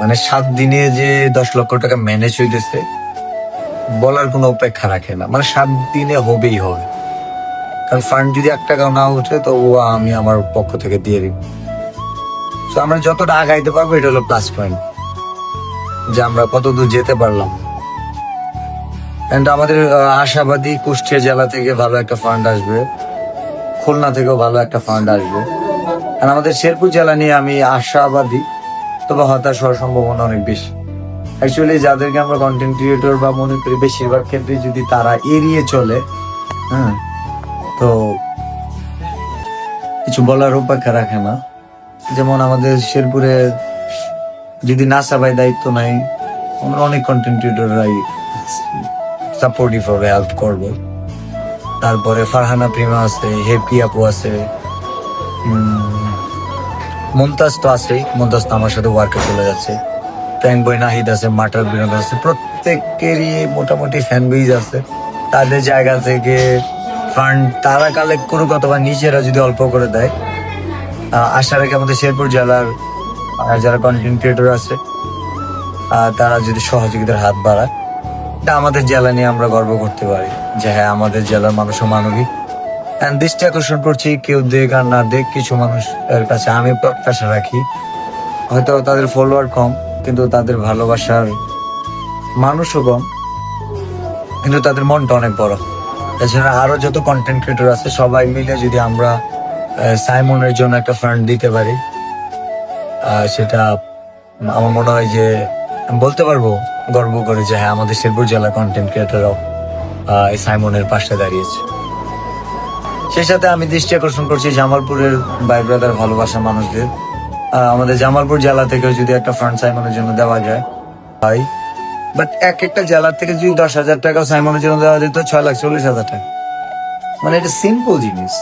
মানে সাত দিনে যে দশ লক্ষ টাকা ম্যানেজ হইতেছে, বলার কোনো অপেক্ষা রাখে না। মানে সাত দিনে হবেই হবে। কারণ ফান্ড যদি এক টাকাও না উঠে তো ও আমি আমার পক্ষ থেকে দিয়ে দিব। তো আমরা যতটা আগাইতে পারব, এটা হলো প্লাস পয়েন্ট যে আমরা কত দূর যেতে পারলাম। এন্ড আমাদের আশাবাদী কুষ্টিয়া জেলা থেকে ভালো একটা ফান্ড আসবে। খুলনা থেকেও ভালো একটা ফান্ড আসবে। আর আমাদের শেরপুর জেলা নিয়ে আমি আশাবাদী। তবে হতাশ হওয়ার সম্ভাবনা অনেক বেশি। অ্যাকচুয়ালি যাদেরকে আমরা কন্টেন্ট ক্রিয়েটর বা মনে করি বেশিরভাগ ক্ষেত্রে যদি তারা এড়িয়ে চলে হ্যাঁ তো কিছু বলার অপেক্ষা রাখে না। যেমন আমাদের শেরপুরে যদি না ভাই দায়িত্ব নাই, আমরা অনেক কন্টেন্ট ক্রিয়েটররাই সাপোর্টিভ হবে হেল্প করব। তারপরে ফারহানা প্রিমা আছে, হেপি আপু আছে মুমতাজ তো আছে, মুমতাজ তো আমার সাথে ওয়ার্কে চলে যাচ্ছে। প্র্যাঙ্ক বই নাহিদ আছে মাটার বিনোদ আছে, প্রত্যেকেরই মোটামুটি ফ্যান বেজ আছে। তাদের জায়গা থেকে ফান্ড তারা কালেক্ট করুক অথবা নিজেরা যদি অল্প করে দেয় আশা রেখে আমাদের শেরপুর জেলার যারা কন্টেন্ট ক্রিয়েটর আছে তারা যদি সহযোগিতার হাত বাড়ায়, তা আমাদের জেলা নিয়ে আমরা গর্ব করতে পারি যে হ্যাঁ আমাদের জেলার মানুষও মানবিক। দৃষ্টি আকর্ষণ করছি, কেউ দেখ আর না দেখ, কিছু মানুষের কাছে। আমি প্রত্যাশা রাখি, হয়তো তাদের ফলোয়ার কম, কিন্তু তাদের ভালোবাসার মানুষও কম, কিন্তু তাদের মনটা অনেক বড়। এছাড়া আরও যত কন্টেন্ট ক্রিয়েটর আছে, সবাই মিলে যদি আমরা সাইমনের জন্য একটা ফান্ড দিতে পারি সেটা আমার মনে হয় যে বলতে পারব, গর্ব করে যে হ্যাঁ আমাদের শেরপুর জেলা কন্টেন্ট ক্রিয়েটররাও এই সাইমনের পাশে দাঁড়িয়েছে। সেই সাথে আমি দৃষ্টি আকর্ষণ করছি জামালপুরের ভাই ব্রাদার ভালোবাসা মানুষদের। আমাদের জামালপুর জেলা থেকেও যদি একটা ফান্ড সাইমনের জন্য দেওয়া যায়, ভাই। বাট এক একটা জেলার থেকে যদি দশ হাজার টাকা সাইমনের জন্য দেওয়া যেত, ছয় লাখ চল্লিশ হাজার টাকা। মানে এটা সিম্পল জিনিস।